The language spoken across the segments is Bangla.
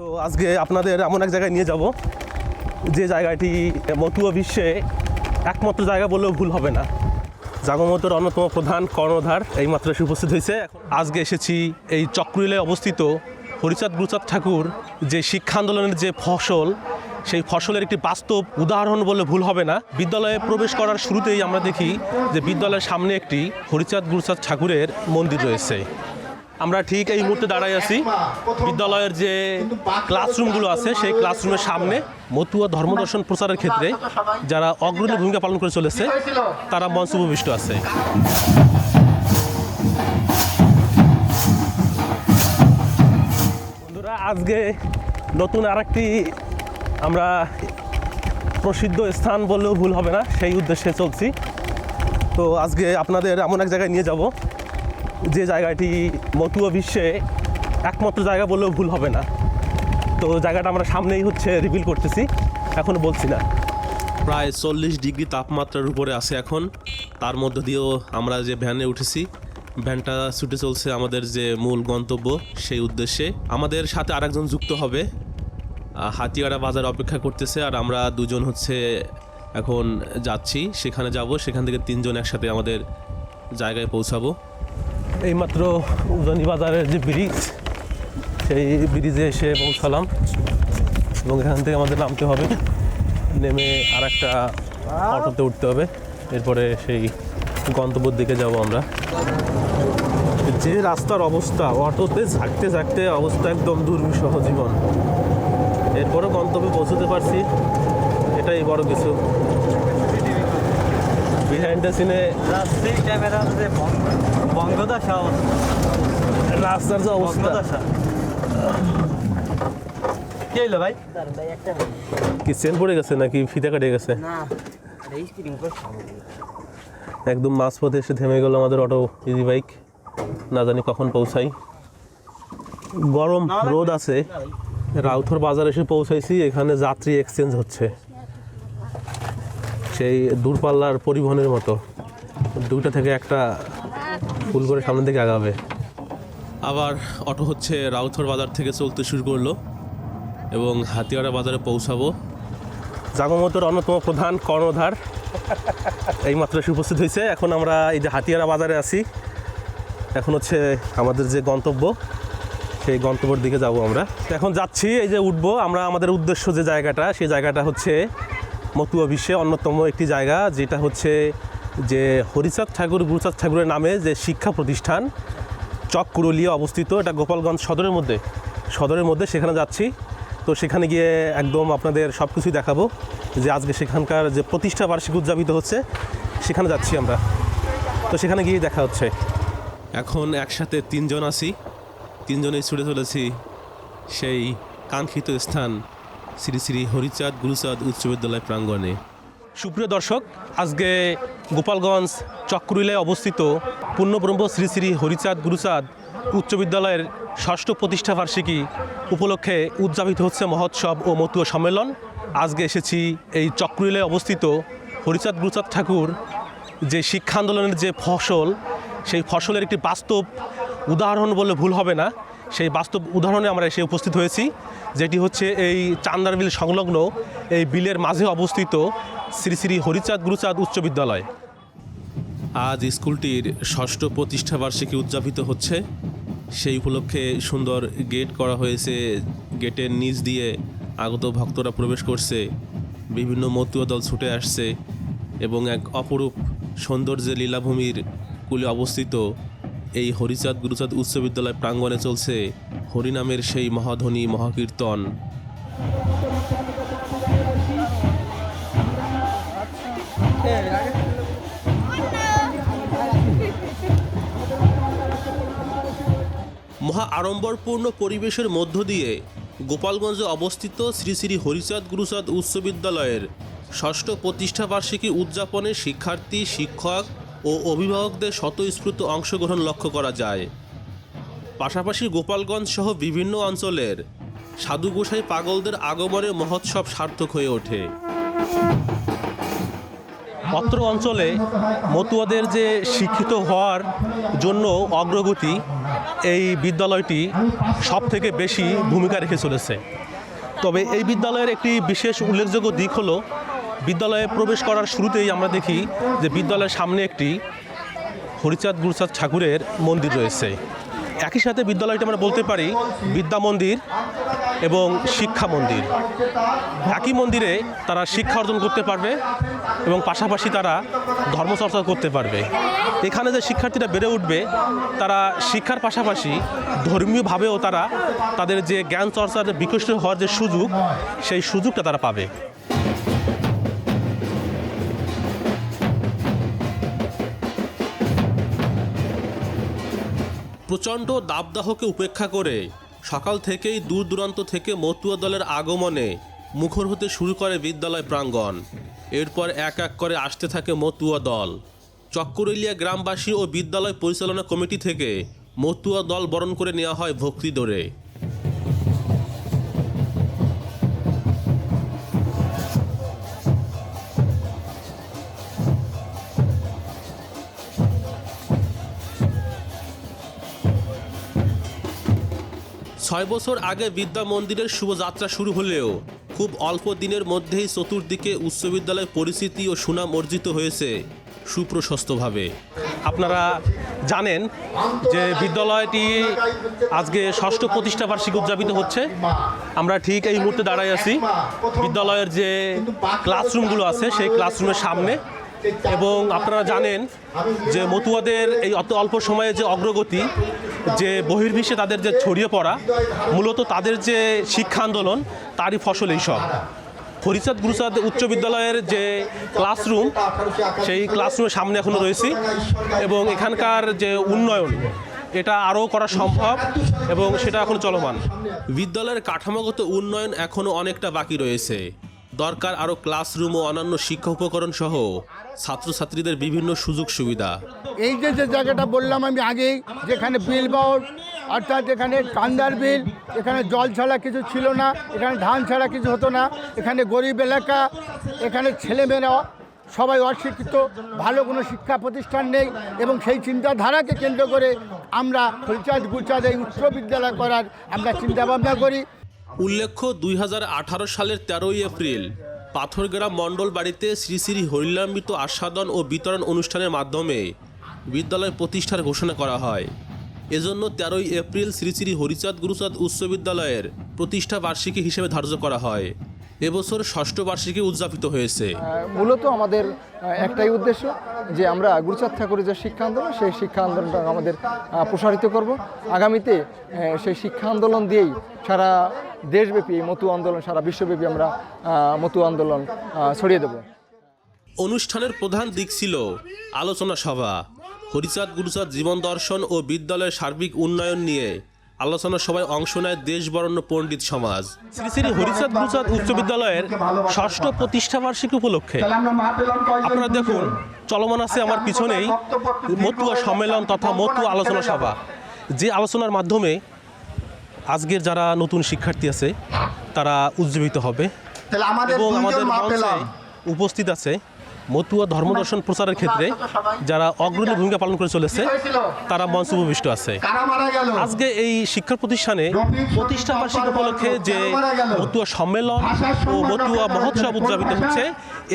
তো আজকে আপনাদের এমন এক জায়গায় নিয়ে যাব, যে জায়গাটি মতুয়া বিশ্বে একমাত্র জায়গা বললেও ভুল হবে না। জাগমতর অন্যতম প্রধান কর্ণধার এইমাত্র এসে উপস্থিত হয়েছে। আজকে এসেছি এই চক্রুলে অবস্থিত হরিচাঁদ গুরুচাঁদ ঠাকুর যে শিক্ষা আন্দোলনের যে ফসল, সেই ফসলের একটি বাস্তব উদাহরণ বলে ভুল হবে না। বিদ্যালয়ে প্রবেশ করার শুরুতেই আমরা দেখি যে বিদ্যালয়ের সামনে একটি হরিচাঁদ গুরুচাঁদ ঠাকুরের মন্দির রয়েছে। আমরা ঠিক এই মুহূর্তে দাঁড়াই আছি। বিদ্যালয়ের যে ক্লাসরুমগুলো আছে, সেই ক্লাসরুমের সামনে মতুয়া ধর্মদর্শন প্রচারের ক্ষেত্রে যারা অগ্রণী ভূমিকা পালন করে চলেছে, তারা মঞ্চ উপবিষ্ট আছে। বন্ধুরা, আজকে নতুন আরেকটি আমরা প্রসিদ্ধ স্থান বললেও ভুল হবে না, সেই উদ্দেশ্যে চলছি। তো আজকে আপনাদের এমন এক জায়গায় নিয়ে যাব যে জায়গাটি মতুয়া বিশ্বে একমাত্র জায়গা বললেও ভুল হবে না। তো জায়গাটা আমরা সামনেই হচ্ছে রিভিল করতেছি এখনও বলছি না। প্রায় চল্লিশ ডিগ্রি তাপমাত্রার উপরে আছে এখন। তার মধ্য দিয়েও আমরা যে ভ্যানে উঠেছি ভ্যানটা ছুটে চলছে আমাদের যে মূল গন্তব্য সেই উদ্দেশ্যে। আমাদের সাথে আরেকজন যুক্ত হবে। আহ, হাতিয়াড়া বাজার অপেক্ষা করতেছে আর আমরা দুজন হচ্ছে এখন যাচ্ছি। সেখানে যাব সেখান থেকে তিনজন একসাথে আমাদের জায়গায় পৌঁছাবো। এইমাত্র উজানি বাজারের যে ব্রিজ, সেই ব্রিজে এসে পৌঁছালাম এবং এখান থেকে আমাদের নামতে হবে। নেমে আর একটা অটোতে উঠতে হবে। এরপরে সেই গন্তব্যের দিকে যাব আমরা। যে রাস্তার অবস্থা, অটোতে ঝাঁকতে ঝাঁকতে অবস্থা একদম দুর্বিষহ জীবন। এরপরও গন্তব্যে পৌঁছতে পারছি, এটাই বড় কিছু। বিহাইন্ড দ্য সিনে রাত্রি ক্যামেরা যে বঙ্গদশা রাস্তার যে অবস্থা। বঙ্গদশা কি হইল ভাই? কি চেন পড়ে গেছে নাকি ফিতে কাটে গেছে? না স্পিডিং করে একদম মাঝপথে এসে থেমে গেল আমাদের অটো ইজি বাইক। না জানি কখন পৌঁছাই। গরম রোদ আছে। রাউথর বাজার এসে পৌঁছাইছি। এখানে যাত্রী এক্সচেঞ্জ হচ্ছে। সেই দূরপাল্লার পরিবহনের মতো। দুইটা থেকে একটা ফুল করে সামনের দিকে আগাবে। আবার অটো হচ্ছে রাউথর বাজার থেকে চলতে শুরু করল এবং হাতিয়ারা বাজারে পৌঁছাবো। জাগমতর অন্যতম প্রধান কর্ণধার এইমাত্র এসে উপস্থিত হয়েছে। এখন আমরা এই যে হাতিয়ারা বাজারে আছি, এখন হচ্ছে আমাদের যে গন্তব্য, সেই গন্তব্যের দিকে যাব আমরা। এখন যাচ্ছি, এই যে উঠবো। আমরা আমাদের উদ্দেশ্য যে জায়গাটা, সেই জায়গাটা হচ্ছে মতুয়া বিশ্বে অন্যতম একটি জায়গা, যেটা হচ্ছে যে হরিচাঁদ ঠাকুর, গুরুচাঁদ ঠাকুরের নামে যে শিক্ষা প্রতিষ্ঠান চককুরলিয়া অবস্থিত, এটা গোপালগঞ্জ সদরের মধ্যে। সদরের মধ্যে সেখানে যাচ্ছি। তো সেখানে গিয়ে একদম আপনাদের সব কিছুই দেখাবো যে আজকে সেখানকার যে প্রতিষ্ঠা বার্ষিক উদযাপিত হচ্ছে, সেখানে যাচ্ছি আমরা। তো সেখানে গিয়ে দেখা হচ্ছে। এখন একসাথে তিনজন আছি। তিনজনেই ছুটে চলেছি সেই কাঙ্ক্ষিত স্থান শ্রী শ্রী হরিচাঁদ গুরুচাঁদ উচ্চ বিদ্যালয় প্রাঙ্গণে। সুপ্রিয় দর্শক, আজকে গোপালগঞ্জ চক্রুলে অবস্থিত পূর্ণব্রহ্ম শ্রী শ্রী হরিচাঁদ গুরুচাঁদ উচ্চ বিদ্যালয়ের ষষ্ঠ প্রতিষ্ঠা বার্ষিকী উপলক্ষে উদযাপিত হচ্ছে মহোৎসব ও মতুয়া সম্মেলন। আজকে এসেছি এই চক্রুলে অবস্থিত হরিচাঁদ গুরুচাঁদ ঠাকুর যে শিক্ষা আন্দোলনের যে ফসল, সেই ফসলের একটি বাস্তব উদাহরণ বলে ভুল হবে না। সেই বাস্তব উদাহরণে আমরা এসে উপস্থিত হয়েছি, যেটি হচ্ছে এই চান্দার বিল সংলগ্ন এই বিলের মাঝে অবস্থিত শ্রী শ্রী হরিচাঁদ গুরুচাঁদ উচ্চ বিদ্যালয়। আজ স্কুলটির ষষ্ঠ প্রতিষ্ঠা বার্ষিকী উদযাপিত হচ্ছে। সেই উপলক্ষে সুন্দর গেট করা হয়েছে। গেটের নিচ দিয়ে আগত ভক্তরা প্রবেশ করছে। বিভিন্ন মতুয়া দল ছুটে আসছে এবং এক অপরূপ সৌন্দর্যের লীলাভূমির কুলে অবস্থিত এই হরিচাঁদ গুরুচাঁদ উচ্চ বিদ্যালয় প্রাঙ্গণে চলছে হরিনামের সেই মহাধ্বনি, মহাকীর্তন। মহা আড়ম্বরপূর্ণ পরিবেশের মধ্য দিয়ে গোপালগঞ্জে অবস্থিত শ্রী শ্রী হরিচাঁদ গুরুচাঁদ উচ্চ বিদ্যালয়ের ষষ্ঠ প্রতিষ্ঠাবার্ষিকী উদযাপনে শিক্ষার্থী, শিক্ষক ও অভিভাবকদের স্বতঃস্ফূর্ত অংশগ্রহণ লক্ষ্য করা যায়। পাশাপাশি গোপালগঞ্জ সহ বিভিন্ন অঞ্চলের সাধু গোসাই পাগলদের আগমনে মহোৎসব সার্থক হয়ে ওঠে। অত্র অঞ্চলে মতুয়াদের যে শিক্ষিত হওয়ার জন্য অগ্রগতি, এই বিদ্যালয়টি সব থেকে বেশি ভূমিকা রেখে চলেছে। তবে এই বিদ্যালয়ের একটি বিশেষ উল্লেখযোগ্য দিক হলো বিদ্যালয়ে প্রবেশ করার শুরুতেই আমরা দেখি যে বিদ্যালয়ের সামনে একটি হরিচাঁদ গুরুচাঁদ ঠাকুরের মন্দির রয়েছে। একই সাথে বিদ্যালয়টি আমরা বলতে পারি বিদ্যা মন্দির এবং শিক্ষা মন্দির। একই মন্দিরে তারা শিক্ষা অর্জন করতে পারবে এবং পাশাপাশি তারা ধর্মচর্চা করতে পারবে। এখানে যে শিক্ষার্থীরা বেড়ে উঠবে, তারা শিক্ষার পাশাপাশি ধর্মীয়ভাবেও তারা তাদের যে জ্ঞান চর্চার বিকশিত হওয়ার যে সুযোগ, সেই সুযোগটা তারা পাবে। প্রচণ্ড দাবদাহকে উপেক্ষা করে। সকাল থেকেই দূর দূরান্ত থেকে মতুয়া দলের আগমনে মুখর হতে শুরু করে বিদ্যালয় প্রাঙ্গণ। এরপর এক এক করে আসতে থাকে মতুয়া দল। চক্করইলিয়া গ্রামবাসী ও বিদ্যালয় পরিচালনা কমিটি থেকে মতুয়া দল বরণ করে নেওয়া হয় ভক্তি দৌড়ে ছয় বছর আগে বিদ্যা মন্দিরের শুভযাত্রা শুরু হলেও খুব অল্প দিনের মধ্যেই চতুর্দিকে উচ্চ বিদ্যালয় পরিস্থিতি ও সুনাম অর্জিত হয়েছে সুপ্রশস্তভাবে। আপনারা জানেন যে বিদ্যালয়টি আজকে ষষ্ঠ প্রতিষ্ঠা বার্ষিকী উদযাপিত হচ্ছে। আমরা ঠিক এই মুহূর্তে দাঁড়াই আছি। বিদ্যালয়ের যে ক্লাসরুমগুলো আছে, সেই ক্লাসরুমের সামনে। এবং আপনারা জানেন যে মতুয়াদের এই অত অল্প সময়ে যে অগ্রগতি, যে বহির্বিশ্বে তাদের যে ছড়িয়ে পড়া, মূলত তাদের যে শিক্ষা আন্দোলন, তারই ফসল এইসব ফরিচাঁদ গুরুসাদ উচ্চ বিদ্যালয়ের যে ক্লাসরুম, সেই ক্লাসরুমের সামনে এখনও রয়েছি এবং এখানকার যে উন্নয়ন, এটা আরও করা সম্ভব এবং সেটা এখন চলমান। বিদ্যালয়ের কাঠামোগত উন্নয়ন এখনও অনেকটা বাকি রয়েছে। দরকার আরও ক্লাসরুম ও অন্যান্য শিক্ষা উপকরণ সহ ছাত্রছাত্রীদের বিভিন্ন সুযোগ সুবিধা। এই যে যে জায়গাটা বললাম আমি আগেই যেখানে বিল বাউট অর্থাৎ এখানে কান্দার বিল, এখানে জল ছাড়া কিছু ছিল না, এখানে ধান ছাড়া কিছু হতো না, এখানে গরিব এলাকা, এখানে ছেলেমেয়েরা সবাই অশিক্ষিত, ভালো কোনো শিক্ষা প্রতিষ্ঠান নেই, এবং সেই চিন্তাধারাকে কেন্দ্র করে আমরা হরিচাঁদ গুরচাঁদ এই উচ্চ বিদ্যালয় করার আমরা চিন্তাভাবনা করি। উল্লেখ্য, দুই হাজার আঠারো সালের তেরোই এপ্রিল পাথরগ্রাম মণ্ডল বাড়িতে শ্রী শ্রী হরিলাম্বিত আস্বাদন ও বিতরণ অনুষ্ঠানের মাধ্যমে বিদ্যালয় প্রতিষ্ঠার ঘোষণা করা হয়। এজন্য তেরোই এপ্রিল শ্রী শ্রী হরিচাঁদ গুরুচাঁদ উচ্চ বিদ্যালয়ের প্রতিষ্ঠা বার্ষিকী হিসেবে ধার্য করা হয়। এবছর ষষ্ঠ বার্ষিকী উদযাপিত হয়েছে। মূলত আমাদের একটাই উদ্দেশ্য যে আমরা গুরুচাঁদ ঠাকুরের যে শিক্ষা আন্দোলন সেই শিক্ষা আন্দোলনটা আমাদের প্রসারিত করব। আগামীতে সেই শিক্ষা আন্দোলন দিয়েই সারা দেশব্যাপী এই মতু আন্দোলন সারা বিশ্বব্যাপী আমরা মতু আন্দোলন ছড়িয়ে দেবো। অনুষ্ঠানের প্রধান দিক ছিল আলোচনা সভা। হরিচাঁদ গুরুচাঁদ জীবন দর্শন ও বিদ্যালয়ের সার্বিক উন্নয়ন নিয়ে আলোচনা সভায় অংশ নেয় দেশবরণ্য পণ্ডিত সমাজ। শ্রী শ্রী হরিচাঁদ গুরুচাঁদ উচ্চ বিদ্যালয়ের ষষ্ঠ প্রতিষ্ঠা বার্ষিকী উপলক্ষে। আপনারা দেখুন চলমান আছে আমার পিছনেই মতুয়া সম্মেলন তথা মতুয়া আলোচনা সভা। যে আলোচনার মাধ্যমে আজকের যারা নতুন শিক্ষার্থী আছে তারা উজ্জীবিত হবে এবং আমাদের উপস্থিত আছে। মতুয়া ধর্মদর্শন প্রচারের ক্ষেত্রে যারা অগ্রণী ভূমিকা পালন করে চলেছে তারা মঞ্চ উপবিষ্ট আছে আজকে এই শিক্ষা প্রতিষ্ঠানে প্রতিষ্ঠা বার্ষিকী উপলক্ষে যে মতুয়া সম্মেলন ও মতুয়া মহোৎসব উদযাপিত হচ্ছে।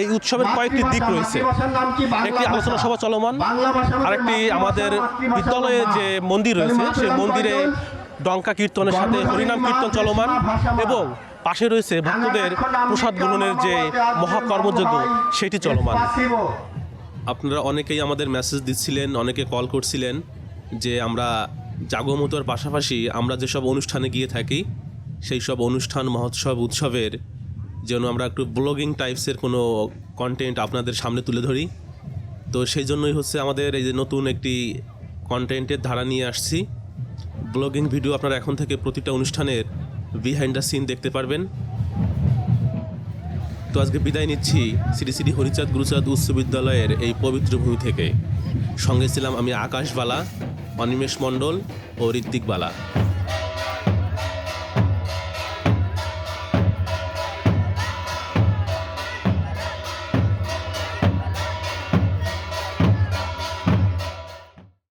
এই উৎসবের কয়েকটি দিক রয়েছে। একটি আলোচনা সভা চলমান। আরেকটি আমাদের বিদ্যালয়ে যে মন্দির রয়েছে সেই মন্দিরে ডঙ্কা কীর্তনের সাথে হরিনাম কীর্তন চলমান এবং পাশে রয়েছে ভক্তদের প্রসাদ গ্রহণের যে মহাকর্মযজ্ঞ সেটি চলমান। আপনারা অনেকেই আমাদের মেসেজ দিচ্ছিলেন অনেকে কল করছিলেন যে আমরা জাগমতোর পাশাপাশি আমরা যেসব অনুষ্ঠানে গিয়ে থাকি সেই সব অনুষ্ঠান মহোৎসব উৎসবের যেন আমরা একটু ব্লগিং টাইপসের কোনো কন্টেন্ট আপনাদের সামনে তুলে ধরি। তো সেই জন্যই হচ্ছে আমাদের এই যে নতুন একটি কন্টেন্টের ধারা নিয়ে আসছি। ব্লগিং ভিডিও আপনারা এখন থেকে প্রতিটা অনুষ্ঠানের বিহাইন্ড দ্য সিন দেখতে পারবেন। তো আজকে বিদায় নিচ্ছি শ্রী শ্রী হরিচাঁদ গুরুচাঁদ উচ্চ বিদ্যালয়ের এই পবিত্র ভূমি থেকে। সঙ্গে ছিলাম আমি আকাশ বালা, অনিমেষ মণ্ডল ও ঋত্বিক বালা।